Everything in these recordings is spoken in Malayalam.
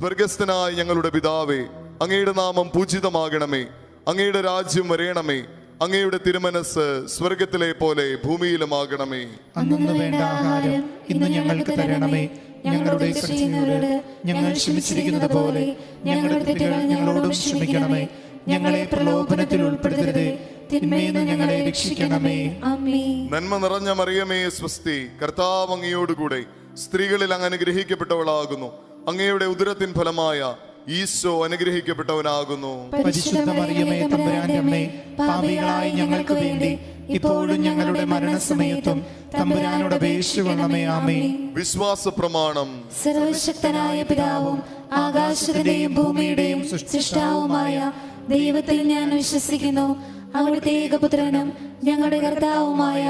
സ്വർഗസ്ഥനായ ഞങ്ങളുടെ പിതാവേ അങ്ങയുടെ നാമം പൂജിതമാകണമേ. അങ്ങയുടെ രാജ്യം വരയണമേ അങ്ങയുടെ തിരുമനസ് സ്വർഗത്തിലെ പോലെ ഭൂമിയിലുമാകണമേ. അന്നു വേണ്ട ആഹാരം ഇന്ന് ഞങ്ങൾക്ക് തരണമേ. ഞങ്ങളുടെ ഞങ്ങൾ ക്ഷമിച്ചിരിക്കുന്നത് പോലെ ഞങ്ങളുടെ തെറ്റുകൾ ഞങ്ങളോടും ക്ഷമിക്കണമേ. ഞങ്ങളെ പ്രലോഭനത്തിൽ ഉൾപ്പെടുത്തരുതേ. തിന്മയിൽ നിന്ന് ഞങ്ങളെ രക്ഷിക്കണമേ. അമ്മേ നന്മ നിറഞ്ഞ മറിയമേ സ്വസ്തി. കർത്താവ് അങ്ങയോടുകൂടെ സ്ത്രീകളിൽ അങ്ങ് അനുഗ്രഹിക്കപ്പെട്ടവളാകുന്നു. അങ്ങയുടെ ഉദരത്തിൻ ഫലമായ ഈശോ അനുഗ്രഹിക്കപ്പെട്ടവനാകുന്നു. പരിശുദ്ധ മറിയമേ തമ്പുരാന്റെ അമ്മേ പാപികളായ ഞങ്ങൾക്ക് വേണ്ടി ഇപ്പോഴും ഞങ്ങളുടെ മരണസമയത്തും തമ്പുരാനോട് അപേക്ഷിക്കണമേ. ആമേ വിശ്വാസ പ്രമാണം സർവശക്തനായ പിതാവും ആകാശത്തിന്റെയും ഭൂമിയുടെയും സൃഷ്ടാവുമായ ദൈവത്തിൽ ഞാൻ വിശ്വസിക്കുന്നു. അവിടുത്തെ ഏകപുത്രനും ഞങ്ങളുടെ കർത്താവുമായ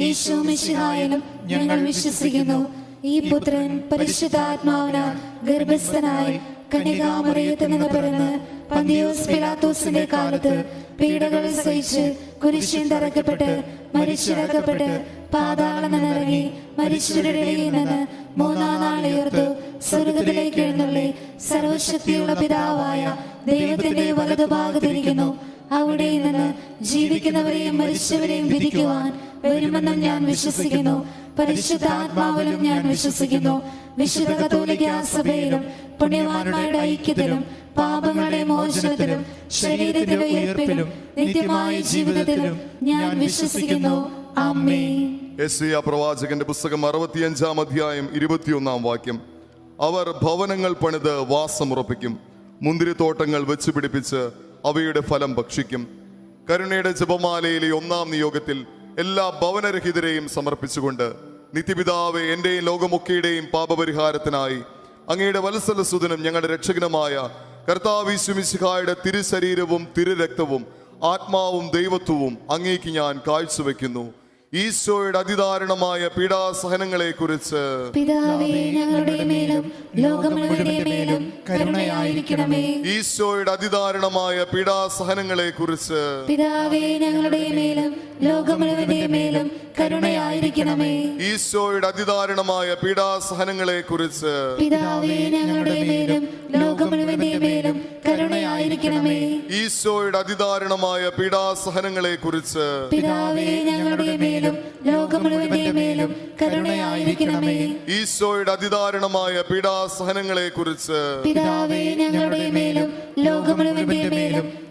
യേശു മിശിഹായനും ഞങ്ങൾ വിശ്വസിക്കുന്നു. ഈ പുത്രൻ പരിശുദ്ധാത്മാവിന് ഗർഭസ്ഥനായി കന്യകാമറിയത്തിൽ നിന്ന് പിറന്ന് പന്തിയോസ് പിലാത്തോസിന്റെ കാലത്ത് പീഡകൾ സഹിച്ച് കുരിശിൽ തറക്കപ്പെട്ട് മരിച്ചിറക്കപ്പെട്ട് പാതാളം നിന്നിറങ്ങി മരിച്ചവരുടെ മൂന്നാം നാൾ ഉയർത്തു സ്വർഗത്തിലേക്ക് എഴുന്നള്ളി സർവശക്തിയുള്ള പിതാവായ ദൈവത്തിന്റെ വലതുഭാഗത്തിരിക്കുന്നു അവിടെ നിന്ന് ജീവിക്കുന്നവരെയും മരിച്ചവരെയും വിധിക്കുവാൻ വരുമെന്നും ഞാൻ വിശ്വസിക്കുന്നു. പരിശുദ്ധ ആത്മാവിലും ഞാൻ വിശ്വസിക്കുന്നു. വിശുദ്ധ കത്തോലിക്ക സഭയിലും പുണ്യവാന്മാരുടെ ഐക്യത്തിലും പാപങ്ങളുടെ മോചനത്തിലും ശരീരത്തിന്റെ ഉയർപ്പിലും നിത്യമായ ജീവിതത്തിലും ഞാൻ വിശ്വസിക്കുന്നു. അമ്മേ എസ് പ്രവാചകന്റെ പുസ്തകം അറുപത്തിയഞ്ചാം അധ്യായം ഇരുപത്തിയൊന്നാം വാക്യം. അവർ ഭവനങ്ങൾ പണിത് വാസമുറപ്പിക്കും. മുന്തിരിത്തോട്ടങ്ങൾ വെച്ച് പിടിപ്പിച്ച് അവയുടെ ഫലം ഭക്ഷിക്കും. കരുണയുടെ ജപമാലയിലെ ഒന്നാം നിയോഗത്തിൽ എല്ലാ ഭവനരഹിതരെയും സമർപ്പിച്ചുകൊണ്ട് നിത്യപിതാവെ എന്റെയും ലോകമൊക്കെയുടെയും പാപപരിഹാരത്തിനായി അങ്ങയുടെ വത്സലസുതനും ഞങ്ങളുടെ രക്ഷകനുമായ കർത്താവിശ്വമിശിഹായുടെ തിരുശരീരവും തിരുരക്തവും ആത്മാവും ദൈവത്വവും അങ്ങേക്ക് ഞാൻ കാഴ്ചവെക്കുന്നു. ഈശോയുടെ അതിദാരുണമായ പീഡാസഹനങ്ങളെ കുറിച്ച് ഈശോയുടെ അതിദാരുണമായ പീഡാസഹനങ്ങളെ കുറിച്ച് പിതാവേ ഞങ്ങളുടെ മേലും ലോകം മുഴുവന്റെ മേലും കരുണയായിരിക്കണമേ. ഈശോയുടെ അതിദാരുണമായ പീഡാസഹനങ്ങളെ കുറിച്ച് കരുണയായിരിക്കണമേ ഈശോയുടെ അതിദാരുണമായ പീഡാസഹനങ്ങളെ കുറിച്ച് പിതാവേ ഞങ്ങളുടെ മേലും ലോകം മുഴുവന്റെ മേലും കരുണയായിരിക്കണമേ. ഈശോയുടെ അതിദാരുണമായ പീഡാസഹനങ്ങളെ കുറിച്ച് പിതാവേ ഞങ്ങളുടെ മേലും ലോകം മുഴുവന്റെ മേലും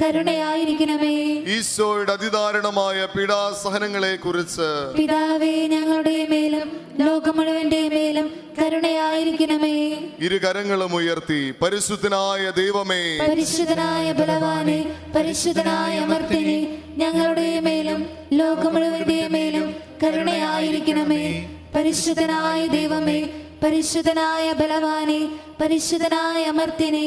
കരുണയായിരിക്കണമേ. ഈശോയുടെ അതിദാരുണമായ പീഡാസഹനങ്ങളെ കുറിച്ച് പിതാവേ ഞങ്ങളുടെ മേലും ലോകം മുഴുവന്റെ മേലും കരുണയായിരിക്കണമേ. ഇരു കരങ്ങളും ഉയർത്തി പരിശുദ്ധനായ ദൈവമേ. പരിശുദ്ധനായ ബലവാനെ പരിശുദ്ധനായ മർത്തിനെ ഞങ്ങളുടെ മേലും ലോകം മുഴുവന്റെ മേലും കരുണയായിരിക്കണമേ. പരിശുദ്ധനായ ദൈവമേ പരിശുദ്ധനായ ബലവാനെ പരിശുദ്ധനായ അമർത്തിനെ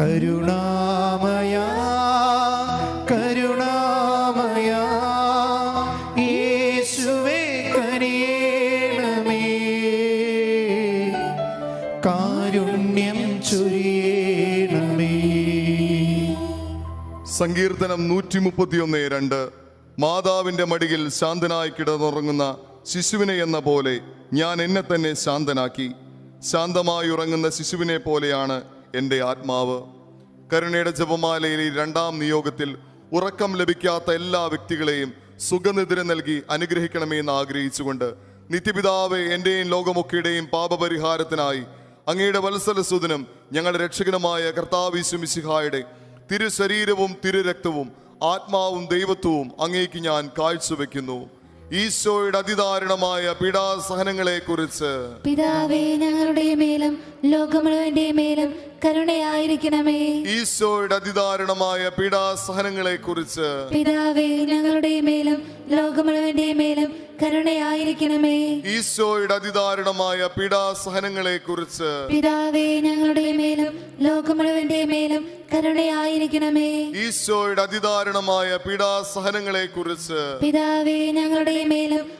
കരുണാമയ കരുണാമയ യേശുവേ കനിയേണമേ. കാരുണ്യം ചൊരിയണമേ. സങ്കീർത്തനം നൂറ്റി മുപ്പത്തിയൊന്ന് രണ്ട്. മാതാവിന്റെ മടിയിൽ ശാന്തനായി കിടന്നുറങ്ങുന്ന ശിശുവിനെ എന്ന പോലെ ഞാൻ എന്നെ തന്നെ ശാന്തനാക്കി. ശാന്തമായി ഉറങ്ങുന്ന ശിശുവിനെ പോലെയാണ് എന്റെ ആത്മാവ് കരുണയുടെ ജപമാലയിലെ രണ്ടാം നിയോഗത്തിൽ ഉറക്കം ലഭിക്കാത്ത എല്ലാ വ്യക്തികളെയും സുഖനിദ്ര നൽകി അനുഗ്രഹിക്കണമെന്ന് ആഗ്രഹിച്ചുകൊണ്ട് നിത്യപിതാവെ എന്റെയും ലോകമൊക്കെയുടെയും പാപപരിഹാരത്തിനായി അങ്ങയുടെ വത്സലസുതനും ഞങ്ങളുടെ രക്ഷകനുമായ കർത്താവിശുമിശിഹായുടെ തിരു ശരീരവും തിരു രക്തവും ആത്മാവും ദൈവത്വവും അങ്ങേക്ക് ഞാൻ കാഴ്ചവെക്കുന്നു. ഈശോയുടെ അതിദാരുണമായ പീഡാസഹനങ്ങളെ കുറിച്ച് പിതാവേ ഞങ്ങളുടെ മേലും ലോകം മേലും കരുണയായിരിക്കണമേ. ഈശോയുടെ അതിദാരുണമായ പീഡാസഹനങ്ങളെ കുറിച്ച് പിതാവേ ഞങ്ങളുടെ മേലും ലോകമുഴുവന്റെ മേലും കരുണയായിരിക്കണമേ. ഈശോയുടെ അതിദാരുണമായ പീഡാസഹനങ്ങളെ കുറിച്ച് പിതാവേ ഞങ്ങളുടെ മേലും ലോകമുഴുവന്റെ മേലും കരുണയായിരിക്കണമേ. ഈശോയുടെ അതിദാരുണമായ പീഡാസഹനങ്ങളെ കുറിച്ച് പിതാവേ ഞങ്ങളുടെ മേലും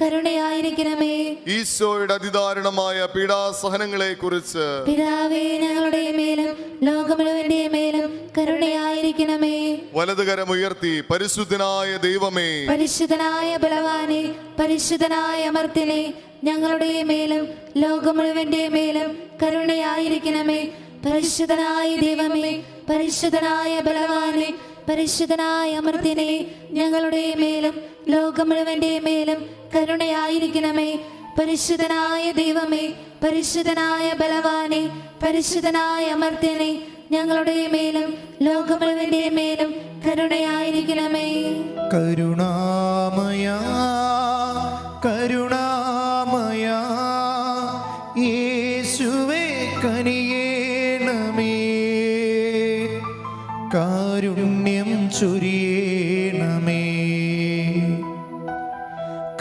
കരുണയായിരിക്കണമേ. ഈശോയുടെ അതിദാരുണമായ പീഡാസഹനങ്ങളെ കുറിച്ച് പിതാവേ ഞങ്ങളുടെ മേലും ലോകം മുഴുവന്റെ മേലും കരുണയായിരിക്കണമേ. വലതുകരം ഉയർത്തി പരിശുദ്ധനായ ദൈവമേ. പരിശുദ്ധനായ ബലവാനെ പരിശുദ്ധനായ അമർത്തിനെ ഞങ്ങളുടെ മേലും ലോകം മുഴുവന്റെ മേലും കരുണയായിരിക്കണമേ. പരിശുദ്ധനായ ദൈവമേ പരിശുദ്ധനായ ബലവാനെ പരിശുദ്ധനായ അമൃതിനെ ഞങ്ങളുടെ മേലും ലോകം മുഴുവന്റെ മേലും കരുണയായിരിക്കണമേ. പരിശുദ്ധനായ ദൈവമേ പരിശുദ്ധനായ ബലവാനെ പരിശുദ്ധനായ അമർത്യനെ ഞങ്ങളുടെ മേലും ലോകമുള്ളവന്റെ മേലും കരുണയായിരിക്കണമേ. കരുണാമയാ കരുണാമയ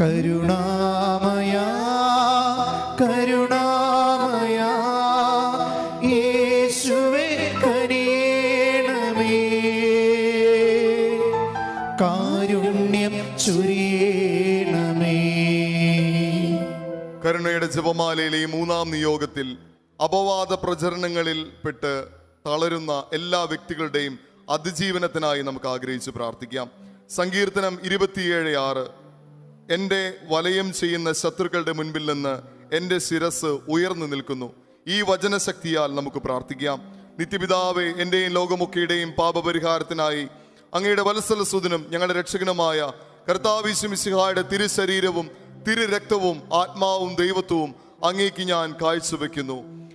യേശുവേ കാരുണ്യം കരുണയുടെ ഈ മൂന്നാം നിയോഗത്തിൽ അപവാദ പ്രചരണങ്ങളിൽ പെട്ട് തളരുന്ന എല്ലാ വ്യക്തികളുടെയും അതിജീവനത്തിനായി നമുക്ക് ആഗ്രഹിച്ച് പ്രാർത്ഥിക്കാം. സങ്കീർത്തനം ഇരുപത്തിയേഴ് ആറ്. എന്റെ വലയം ചെയ്യുന്ന ശത്രുക്കളുടെ മുൻപിൽ നിന്ന് എന്റെ ശിരസ് ഉയർന്നു നിൽക്കുന്നു. ഈ വചനശക്തിയാൽ നമുക്ക് പ്രാർത്ഥിക്കാം. നിത്യപിതാവെ എന്റെയും ലോകമൊക്കെയുടെയും പാപപരിഹാരത്തിനായി അങ്ങയുടെ വത്സലസുദിനും ഞങ്ങളുടെ രക്ഷകനുമായ കർത്താവിശുമിശിഹായുടെ തിരുശരീരവും തിരു രക്തവും ആത്മാവും ദൈവത്വവും അങ്ങേക്ക് ഞാൻ കാഴ്ചവെക്കുന്നു.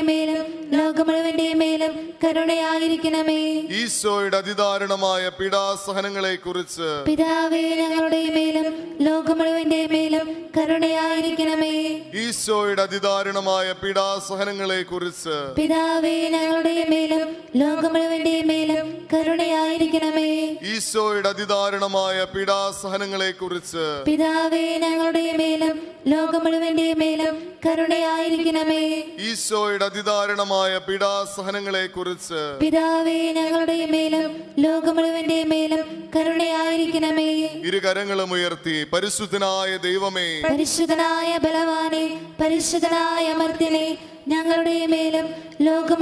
മേലും ലോകം മുഴുവന്റെ മേലും കരുണയായിരിക്കണമേ. ഈശോയുടെ അതിദാരുണമായ പീഡാസഹനങ്ങളെ കുറിച്ച് പിതാവേ ഞങ്ങളുടെ മേലും ലോകം മുഴുവന്റെ മേലും കരുണയായിരിക്കണമേ. ഈശോയുടെ അതിദാരുണമായ പീഡാസഹനങ്ങളെ കുറിച്ച് പിതാവേ ഞങ്ങളുടെ മേലും ലോകം മുഴുവന്റെ മേലും കരുണയായിരിക്കണമേ. ഈശോയുടെ അതിദാരുണമായ പീഡാസഹനങ്ങളെ കുറിച്ച് പിതാവേ ഞങ്ങളുടെ മേലും ലോകം മുഴുവന്റെ മേലും കരുണയായിരിക്കണമേ. ഈശോയുടെ അതിദാരുണമായ പീഡാസഹനങ്ങളെ കുറിച്ച് പിതാവേ ഞങ്ങളുടെ മേലും ലോകം മുഴുവന്റെ മേലും കരുണയായിരിക്കണമേ. ഇരു കരങ്ങളും ഉയർത്തി പരിശുദ്ധനായ ദൈവമേ പരിശുദ്ധനായ ബലവാനെ പരിശുദ്ധനായ അമർത്തിനെ ഞങ്ങളുടെ മേലും ലോകം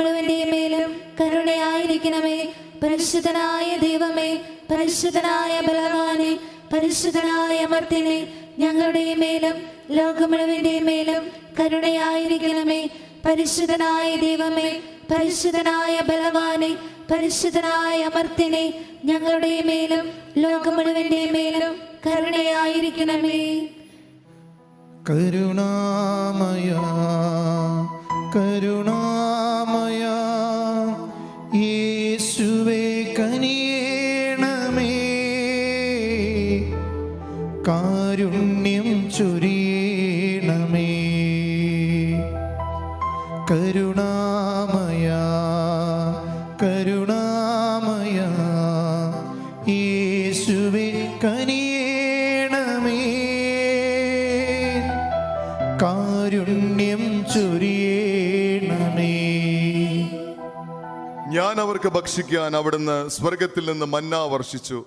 മേലും കരുണയായിരിക്കണമേ. പരിശുദ്ധനായ ദൈവമേ പരിശുദ്ധനായ ബലവാനെ പരിശുദ്ധനായ അമർത്തിനെ ഞങ്ങളുടെ മേലും ലോകം മേലും കരുണയായിരിക്കണമേ. പരിശുദ്ധനായ ദൈവമേ പരിശുദ്ധനായ ബലവാനെ പരിശുദ്ധനായ അമർത്തിനെ ഞങ്ങളുടെ മേലും ലോകം മേലും കരുണയായിരിക്കണമേ. കരുണാമയ കരുണാമയ അവർക്ക് ഭക്ഷിക്കാൻ അവിടുന്ന് സ്വർഗത്തിൽ നിന്ന് മന്ന വർഷിച്ചു.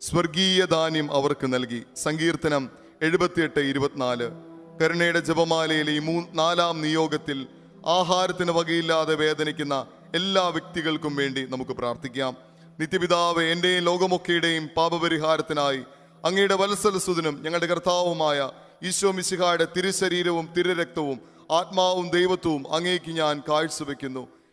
സ്വർഗീയ ധാന്യം അവർക്ക് നൽകി. സങ്കീർത്തനം എഴുപത്തിയെട്ട് ഇരുപത്തിനാല്. കരുണയുടെ ജപമാലയിലെ ഈ മൂ നാലാം നിയോഗത്തിൽ ആഹാരത്തിന് വകയില്ലാതെ വേദനിക്കുന്ന എല്ലാ വ്യക്തികൾക്കും വേണ്ടി നമുക്ക് പ്രാർത്ഥിക്കാം. നിത്യപിതാവ് എന്റെയും ലോകമൊക്കെയുടെയും പാപപരിഹാരത്തിനായി അങ്ങയുടെ വത്സലസുദിനും ഞങ്ങളുടെ കർത്താവുമായ ഈശോ മിശിഹായുടെ തിരുശരീരവും തിരുരക്തവും ആത്മാവും ദൈവത്വവും അങ്ങേക്ക് ഞാൻ കാഴ്ചവെക്കുന്നു.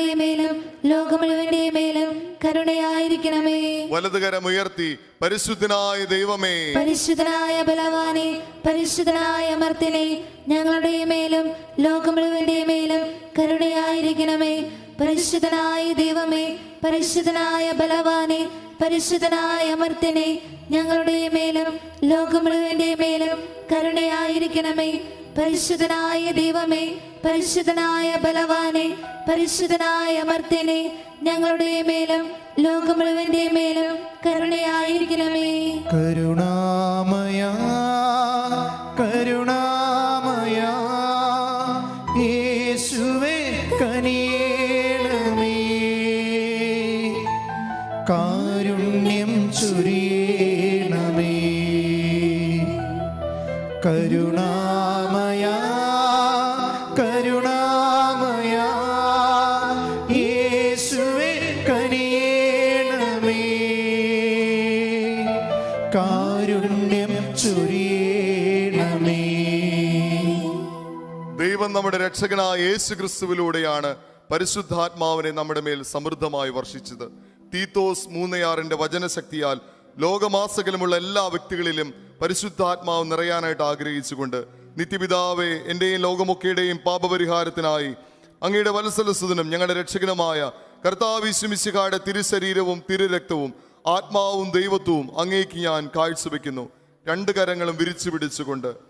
ഞങ്ങളുടെ മേലും ലോകം മുഴുവന്റെ മേലും കരുണയായിരിക്കണമേ. വലതുകരം ഉയർത്തി പരിശുദ്ധനായ ദൈവമേ. പരിശുദ്ധനായ ബലവാനെ പരിശുദ്ധനായ ഞങ്ങളുടെ മേലും ലോകം മുഴുവന്റെ മേലും കരുണയായിരിക്കണമേ. പരിശുദ്ധനായ ദൈവമേ പരിശുദ്ധനായ ബലവാനെ പരിശുദ്ധനായ ഞങ്ങളുടെ മേലും ലോകം മുഴുവന്റെ മേലും കരുണയായിരിക്കണമേ. പരിശുദ്ധനായ ദൈവമേ പരിശുദ്ധനായ ബലവാനെ പരിശുദ്ധനായ മർത്തനെ ഞങ്ങളുടെ മേലും ലോകം മുഴുവന്റെ മേലും കരുണയായിരിക്കണമേ. കരുണാമയ കരുണാമയ. ചൊരിയണമേ. ദൈവം നമ്മുടെ രക്ഷകനായ യേശു ക്രിസ്തുവിലൂടെയാണ് പരിശുദ്ധാത്മാവിനെ നമ്മുടെ മേൽ സമൃദ്ധമായി വർഷിച്ചത്. തീത്തോസ് മൂന്നയാറിന്റെ വചനശക്തിയാൽ ലോകമാസകലമുള്ള എല്ലാ വ്യക്തികളിലും പരിശുദ്ധാത്മാവ് നിറയാനായിട്ട് ആഗ്രഹിച്ചുകൊണ്ട് നിത്യപിതാവെ എന്റെയും ലോകമൊക്കെയുടെയും പാപപരിഹാരത്തിനായി അങ്ങയുടെ വത്സലസുതനും ഞങ്ങളുടെ രക്ഷകനുമായ കർത്താവിശുമിശികായുടെ തിരുശരീരവും തിരുരക്തവും ആത്മാവും ദൈവത്വവും അങ്ങേക്ക് ഞാൻ കാഴ്ചവെക്കുന്നു. രണ്ട് കരങ്ങളും വിരിച്ചു പിടിച്ചുകൊണ്ട്